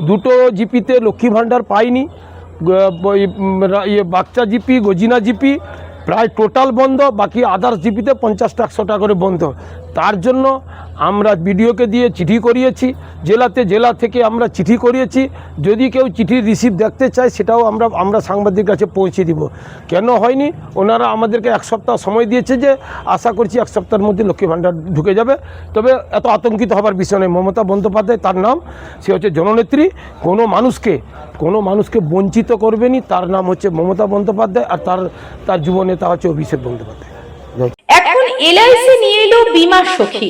দুটো জিপিতে লক্ষ্মী ভাণ্ডার পাইনি গ- ব- ই- উম, রা- ইয়ে বাচ্চা জিপি গজিনা জিপি প্রায় টোটাল বন্ধ, বাকি আদার্স জিপিতে পঞ্চাশটা একশো টাকা করে বন্ধ। তার জন্য আমরা বিডিওকে দিয়ে চিঠি করিয়েছি, জেলাতে জেলা থেকে আমরা চিঠি করিয়েছি। যদি কেউ চিঠির রিসিভ দেখতে চায়, সেটাও আমরা আমরা সাংবাদিক কাছে পৌঁছে দিব। কেন হয়নি? ওনারা আমাদেরকে এক সপ্তাহ সময় দিয়েছে যে, আশা করছি এক সপ্তাহের মধ্যে লক্ষ্মী ভাণ্ডার ঢুকে যাবে। তবে এত আতঙ্কিত হবার বিষয় নেই মমতা বন্দ্যোপাধ্যায়, তার নাম, সে হচ্ছে জননেত্রী। কোনো মানুষকে কোনো মানুষকে বঞ্চিত করবেনি তার নাম হচ্ছে মমতা বন্দ্যোপাধ্যায় আর তার তার যুব নেতা হচ্ছে অভিষেক বন্দ্যোপাধ্যায়। এখন এলআইসি নিয়ে এলো বীমা সখী।